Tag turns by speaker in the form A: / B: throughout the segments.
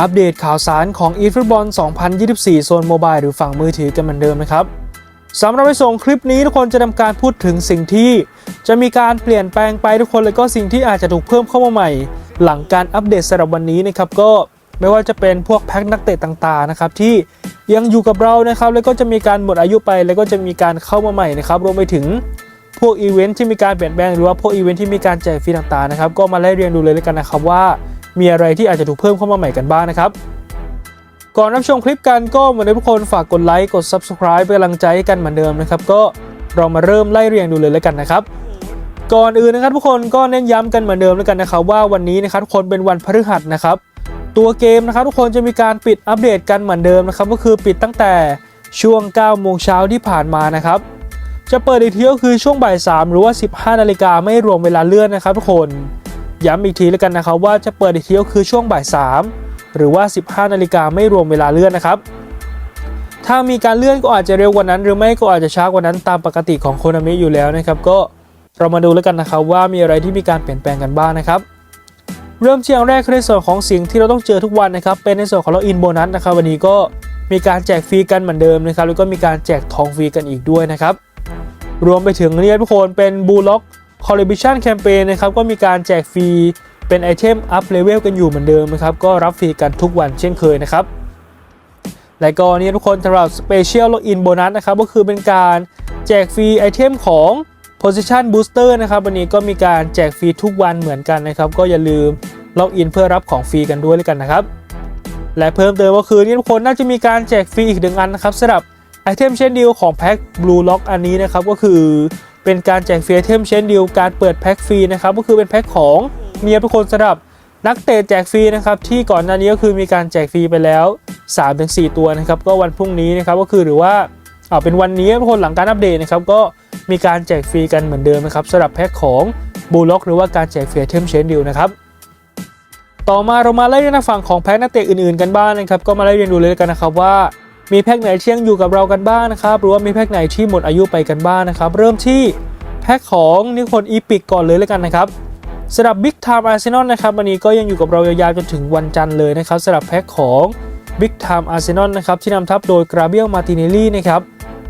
A: อัปเดตข่าวสารของ e f o o t b a l l 2024 โซนโมบายหรือฝั่งมือถือกันเหมือนเดิมนะครับสำหรับไปส่งคลิปนี้ทุกคนจะทำการพูดถึงสิ่งที่ จะมีการเปลี่ยนแปลงไปทุกคนแล้วก็สิ่งที่อาจจะถูกเพิ่มเข้ามาใหม่ หลังการอัปเดตสำหรับวันนี้นะครับก็ไม่ว่าจะเป็นพวกแพ็คนักเตะต่างๆนะครับที่ยังอยู่กับเรานะครับแล้วก็จะมีการหมดอายุไปแล้วก็จะมีการเข้ามาใหม่นะครับรวมไปถึงพวกอีเวนท์ที่มีการเปลี่ยนแปลงหรือว่าพวกอีเวนท์ที่มีการแจกฟรีต่างๆนะครับก็มาไล่เรียงดูเลยแล้วกันนะครับว่า มีอะไรที่อาจจะถูกเพิ่มเข้ามาใหม่กันบ้างนะครับ ก่อนรับชมคลิปกันก็เหมือนเดิมทุกคนฝากกดไลค์กด Subscribe เป็นกำลังใจให้กันเหมือนเดิมนะครับก็เรามาเริ่มไล่เรียงดูเลยแล้วกันนะครับก่อนอื่นนะครับทุกคนก็เน้นย้ำกันเหมือนเดิมแล้วกันนะครับว่าวันนี้นะครับทุกคนเป็นวันพฤหัสนะครับ ตัวเกมนะครับทุกคนจะมีการปิดอัปเดตกันเหมือนเดิมนะครับก็คือปิดตั้งแต่ช่วง 9 โมงเช้าที่ผ่านมานะครับ จะเปิดอีกทีก็คือช่วงบ่าย 3 หรือว่า 15 นาฬิกาไม่รวมเวลาเลื่อนนะครับทุกคน ย้ำอีกทีแล้วกันนะครับว่าจะเปิดอีกทีก็คือช่วงบ่าย 3 หรือว่า 15 นาฬิกาไม่รวมเวลาเลื่อนนะครับถ้ามีการเลื่อนก็อาจจะเร็วกว่านั้น หรือไม่ก็อาจจะช้ากว่านั้นตามปกติของโคนามิอยู่แล้วนะครับก็เรามาดูแล้วกันนะครับว่ามีอะไรที่มีการเปลี่ยนแปลงกันบ้างนะครับ เริ่มที่อย่างแรกในส่วนของสิ่งที่เราต้องเจอทุกวันนะครับ เป็นในส่วนของล็อกอินโบนัสนะครับ วันนี้ก็มีการแจกฟรีกันเหมือนเดิมนะครับ แล้วก็มีการแจกทองฟรีกันอีกด้วยนะครับ รวมไปถึงนี่ทุกคนเป็นบูล็อก คอลเลบิชันแคมเปญนะครับก็มีการแจกฟรีเป็นไอเทมอัพเลเวลกันอยู่เหมือนเดิมนะครับก็รับฟรีกันทุกวันเช่นเคยนะครับและก็นี่ทุกคนสำหรับ Special Login Bonus นะครับก็คือเป็นการแจกฟรีไอเทมของ Position Booster นะครับวันนี้ก็มีการแจกฟรีทุกวันเหมือนกันนะครับก็อย่าลืมล็อกอินเพื่อรับของฟรีกันด้วยเลยกันนะครับ และเพิ่มเติมก็คือนี่ทุกคนน่าจะมีการแจกฟรีอีกหนึ่งอันนะครับสำหรับไอเทมเช่นเดียวของแพ็ค Blue Lock อันนี้นะครับก็คือ เป็นการแจกฟรีเทมเช่นเดียวการเปิดแพ็คฟรีนะครับก็คือเป็นแพ็คของเมียทุกคนสำหรับนักเตะแจกฟรีนะครับที่ก่อนหน้านี้ก็คือมีการแจกฟรีไปแล้ว 3-4 ตัวนะครับก็วันพรุ่งนี้นะครับก็คือหรือว่าเอาเป็นวันนี้ทุกคนหลังการอัปเดตนะครับก็มีการแจกฟรีกันเหมือนเดิมนะครับสำหรับแพ็คของบูล็อกหรือว่าการแจกฟรีเทมเช่นเดียวนะครับต่อมาเรามาไล่เรียนฝั่งของแพ็คนักเตะอื่นๆกันบ้างนะครับก็มาไล่เรียนดูเลยกันนะครับว่า มีแพ็คไหนเที่ยงอยู่กับเรากันบ้างนะครับหรือว่ามีแพ็คไหนที่หมดอายุไปกันบ้างนะครับ เริ่มที่แพ็คของนิคนอีพิกก่อนเลยแล้วกันนะครับสำหรับ Big Time Arsenal นะครับวันนี้ก็ยังอยู่กับเรายาวๆจนถึงวันจันทร์เลยนะครับสำหรับแพ็คของ Big Time Arsenal นะครับที่นำทัพโดยกราเบียลมาติเนลลี่นะครับ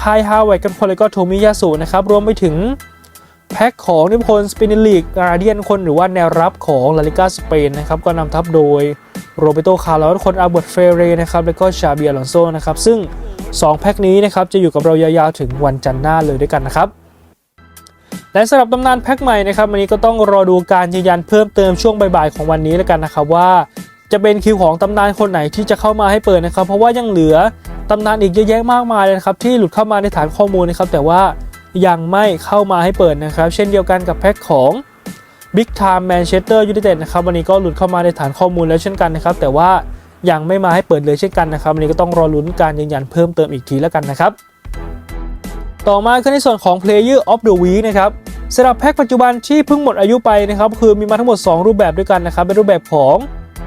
A: คายฮาวเวิร์ดกันคนแล้วก็โทมิยาสุนะครับรวมไปถึง แพ็คของนิพนธ์สปินลีกการเดียนคนหรือว่าแนวรับของลาลิกาสเปนนะครับก็นำทัพโดยโรเบโตคาร์ลอสคนอาเบิร์ตเฟเรนะครับแล้วก็ชาเบียลอนโซนะครับซึ่ง 2 แพ็คนี้นะครับจะอยู่กับเรายาวๆถึงวันจันทร์หน้าเลยด้วยกันนะครับและสำหรับตำนานแพ็คใหม่นะครับวันนี้ก็ต้องรอดูการยืนยันเพิ่มเติมช่วงบ่ายๆของวันนี้แล้วกันนะครับว่าจะเป็นคิวของตำนานคนไหนที่จะเข้ามาให้เปิดนะครับ เพราะว่ายังเหลือตำนานอีกเยอะแยะมากมายเลยนะครับที่หลุดเข้ามาในฐานข้อมูลนะครับแต่ว่า ยังไม่เข้ามาให้เปิดนะครับ เช่นเดียวกันกับแพ็คของ Big Time Manchester United นะครับวันนี้ก็หลุดเข้ามาในฐานข้อมูลแล้วเช่นกันนะครับ แต่ว่ายังไม่มาให้เปิดเลยเช่นกันนะครับวันนี้ก็ต้องรอลุ้นการยืนยันเพิ่มเติมอีกทีแล้วกันนะครับ ต่อมาคือในส่วนของ Player of the Week นะครับสำหรับแพ็คปัจจุบันที่เพิ่งหมดอายุไปนะครับคือมีมาทั้งหมด 2 รูปแบบด้วยกันนะครับเป็นรูปแบบของ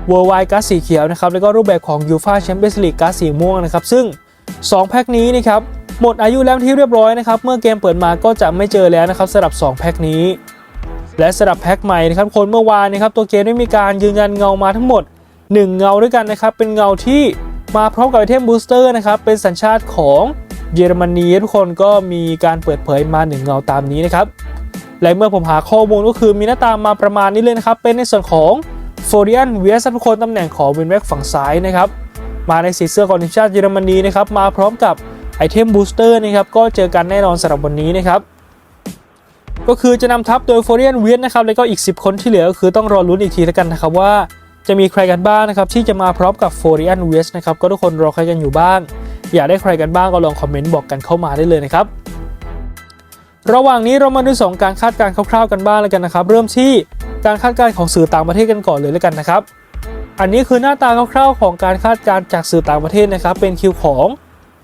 A: Worldwide การ์ดสีเขียวนะครับแล้วก็รูปแบบของ UEFA Champions League การ์ดสีม่วงนะครับซึ่ง 2 แพ็คนี้นะครับ หมดอายุแล้วที่เรียบร้อยนะครับ เมื่อเกมเปิดมาก็จะไม่เจอแล้วนะครับสำหรับ 2 แพ็คนี้ และสำหรับแพ็คใหม่นะครับคนเมื่อวานนะครับตัวเกมได้มีการยืนยันเงามาทั้งหมด 1 เงาด้วยกันนะครับเป็นเงาที่มาพร้อมกับไอเทมบูสเตอร์นะครับเป็นสัญชาติของเยอรมนีทุกคนก็มีการเปิดเผยมา1เงาตามนี้นะครับและเมื่อผมหาข้อมูลก็คือมีหน้าตามาประมาณนี้เลยนะครับ เป็นในส่วนของโฟเรียนเวียสทุกคนตำแหน่งของวินแบ็กฝั่งซ้ายนะครับ มาในสีเสื้อของทีมชาติเยอรมนีนะครับ มาพร้อมกับ อเทมบูสเตอร์นะครับก็เจอกันแน่นอนสำหรับวันนี้นะครับก็คือจะนำทัพโดยโฟเรียนเวียนนะครับแล้วก็อีก 10 คนที่เหลือก็คือต้องรอลุ้นอีกทีแล้วกันนะครับว่าจะมีใครกันบ้างนะครับที่จะมาพร้อมกับโฟเรียนเวียสนะครับก็ทุกคนรอใครกันอยู่บ้าง อยากได้ใครกันบ้างก็ลองคอมเมนต์บอกกันเข้ามาได้เลยนะครับระหว่างนี้เรามาดูสองการคาดการณ์คร่าวๆกันบ้างแล้วกันนะครับ เริ่มที่การคาดการณ์ของสื่อต่างประเทศกันก่อนเลยแล้วกันนะครับ อันนี้คือหน้าตาคร่าวๆของการคาดการณ์จากสื่อต่างประเทศนะครับ เป็นคิวของ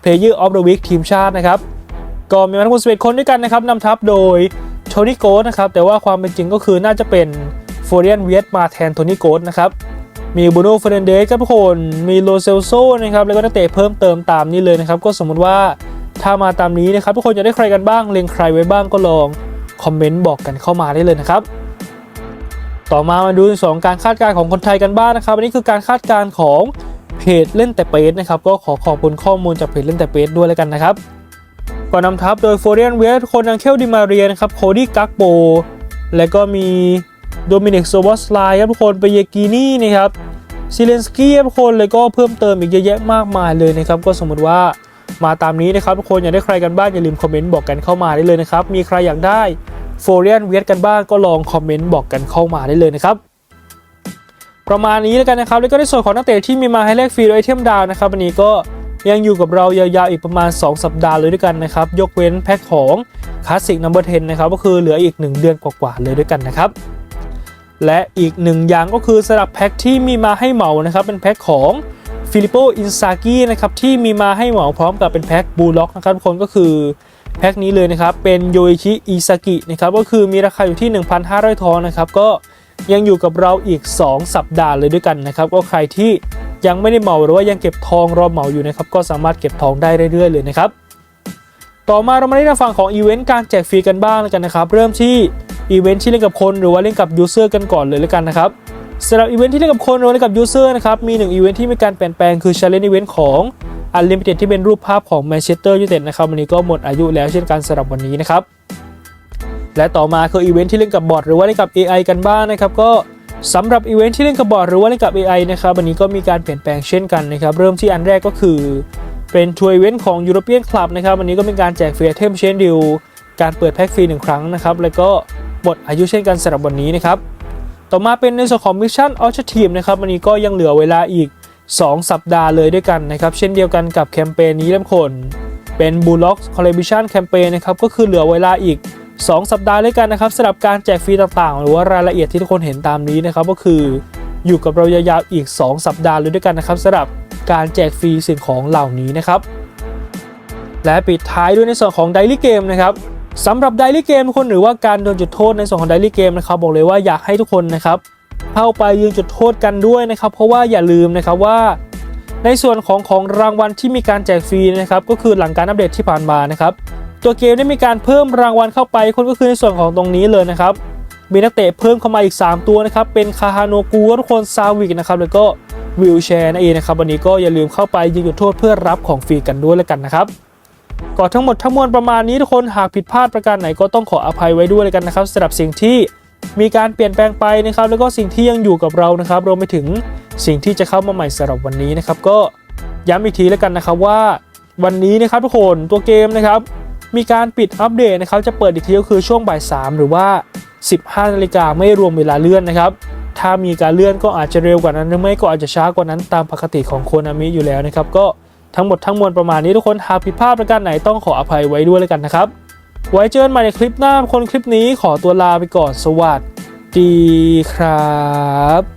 A: Player of the Week ทีมชาตินะครับก็มีมาทั้งหมด11คนด้วยกันนะครับนำทัพโดยโทนี่โกสนะครับแต่ว่าความเป็นจริงก็คือน่าจะเป็นโฟเรียนเวียตมาแทนโทนี่โกสนะครับมีบูโน่เฟรนเดสครับทุกคนมีโลเซลโซนะครับแล้วก็นักเตะเพิ่มเติมตามนี้เลยนะครับก็สมมุติว่าถ้ามาตามนี้นะครับทุกคนจะได้ใครกันบ้างเล็งใครไว้บ้างก็ลองคอมเมนต์บอกกันเข้ามาได้เลยนะครับต่อมามาดูในส่วนของการคาดการณ์ของคนไทยกันบ้างนะครับอันนี้คือการคาดการณ์ของ จเล่นแต่เปสนะครับก็ขอขอบคุณข้อมูลจากเพจเล่นแต่เปสด้วยแล้วกันนะครับก่อนนำทัพโดยโฟเรียนเวสคนอังเคลดิมาเรียนะครับโคดี้กักโปและก็มีโดมินิกโซบอสไลครับทุกคนไปเยกีนี่นะครับซิเลนสกี้ครับทุกคนแล้วก็เพิ่มเติมอีกเยอะแยะมากมายเลยนะครับก็สมมติว่ามาตามนี้นะครับทุกคนอยากได้ใครกันบ้างอย่าลืมคอมเมนต์บอกกันเข้ามาได้เลยนะครับมีใครอยากได้โฟเรียนเวสกันบ้างก็ลองคอมเมนต์บอกกันเข้ามาได้เลยนะครับ ประมาณนี้แล้วกันนะครับ แล้วก็ในส่วนของนักเตะที่มีมาให้แลกฟรีโดยไอเทมดาวนะครับวันนี้ก็ยังอยู่กับเรายาวๆอีกประมาณ 2 สัปดาห์เลยด้วยกันนะครับ ยกเว้นแพ็คของคลาสสิกนัมเบอร์10นะครับก็คือเหลืออีก 1 เดือนกว่าๆเลยด้วยกันนะครับ และอีกหนึ่งอย่างก็คือสำหรับแพ็คที่มีมาให้เหมานะครับเป็นแพ็คของฟิลิปโปอินซากินะครับที่มีมาให้เหมาพร้อมกับเป็นแพ็คบูล็อกนะครับทุกคนก็คือแพ็คนี้เลยนะครับเป็นโยอิชิอิซากินะครับก็คือมีราคาอยู่ที่ 1,500ทองนะครับก็ ยังอยู่กับเราอีก 2 สัปดาห์เลยด้วยกันนะครับ ก็ใครที่ยังไม่ได้เหมาหรือว่ายังเก็บทองรอเหมาอยู่นะครับ ก็สามารถเก็บทองได้เรื่อยๆเลยนะครับ ต่อมาเรามาในฝั่งของอีเวนต์การแจกฟรีกันบ้างแล้วกันนะครับ เริ่มที่อีเวนต์ที่เล่นกับคนหรือว่าเล่นกับยูเซอร์กันก่อนเลยแล้วกันนะครับสำหรับอีเวนต์ที่เล่นกับคนหรือว่าเล่นกับยูเซอร์นะครับมีหนึ่งอีเวนต์ที่มีการเปลี่ยนแปลงคือ Challenge Event ของ Unlimited ที่เป็นรูปภาพของ Manchester United นะครับวันนี้ก็หมดอายุแล้วเช่นกันสำหรับวันนี้นะครับ และต่อมาคืออีเวนต์ที่เล่นกับบอทหรือว่าเล่นกับ AI กันบ้างนะครับก็สำหรับอีเวนต์ที่เล่นกับบอทหรือว่าเล่นกับ AI นะครับวันนี้ก็มีการเปลี่ยนแปลงเช่นกันนะครับเริ่มที่อันแรกก็คือเป็นทัวร์อีเวนต์ของ European Club นะครับวันนี้ก็เป็นการแจกฟรีไอเทมเชนดิวการเปิดแพ็กฟรีหนึ่งครั้งนะครับแล้วก็หมดอายุเช่นกันสำหรับวันนี้นะครับต่อมาเป็นในส่วนของ Mission o b j e c t i v e นะครับวันนี้ก็ยังเหลือเวลาอีก 2 สัปดาห์เลยด้วยกันนะครับเช่นเดียวกันกับแคมเปญนี้เล่มคนเป็น b u l l o x Collaboration Campaign นะครับก็คือเหลือเวลาอีก 2 สัปดาห์ด้วยกันนะครับสำหรับการแจกฟรีต่างๆ หรือว่ารายละเอียดที่ทุกคนเห็นตามนี้นะครับก็คืออยู่กับเรายาวๆอีก 2 สัปดาห์เลยด้วยกันนะครับสำหรับการแจกฟรีสิ่งของเหล่านี้นะครับ และปิดท้ายด้วยในส่วนของ Daily Game นะครับสำหรับ Daily Game ทุกคนหรือว่าการโดนจุดโทษในส่วนของ Daily Game นะครับบอกเลยว่าอยากให้ทุกคนนะครับเข้าไปยืนจุดโทษกันด้วยนะครับ เพราะว่าอย่าลืมนะครับว่า ในส่วนของของรางวัลที่มีการแจกฟรีนะครับก็คือหลังการอัปเดตที่ผ่านมานะครับ ตัวเกมได้มีการเพิ่มรางวัลเข้าไปคนก็คือในส่วนของตรงนี้เลยนะครับ มีนักเตะเพิ่มเข้ามาอีก 3 ตัวนะครับ เป็นคาฮาโนกูทุกคนซาวิกนะครับ แล้วก็วิลแชร์นั่นเองนะครับ วันนี้ก็อย่าลืมเข้าไปยิงจุดโทษเพื่อรับของฟรีกันด้วยแล้วกันนะครับก็ทั้งหมดทั้งมวลประมาณนี้ทุกคนหากผิดพลาดประการไหนก็ต้องขออภัยไว้ด้วยเลยกันนะครับสำหรับสิ่งที่มีการเปลี่ยนแปลงไปนะครับ แล้วก็สิ่งที่ยังอยู่กับเรานะครับ รวมไปถึงสิ่งที่จะเข้ามาใหม่สำหรับวันนี้นะครับ ก็ย้ำอีกทีแล้วกันนะครับว่า วันนี้นะครับทุกคนตัวเกมนะครับ มีการปิดอัปเดตนะครับจะเปิดอีกทีก็คือช่วงบ่าย3หรือว่า 15นาฬิกาไม่รวมเวลาเลื่อนนะครับถ้ามีการเลื่อนก็อาจจะเร็วกว่านั้นหรือไม่ก็อาจจะช้ากว่านั้นตามปกติของโคนามิอยู่แล้วนะครับก็ทั้งหมดทั้งมวลประมาณนี้ทุกคนหากผิดพลาดประการไหนต้องขออภัยไว้ด้วยแล้วกันนะครับไว้เจอกันใหม่ในคลิปหน้าคนคลิปนี้ขอตัวลาไปก่อนสวัสดีครับ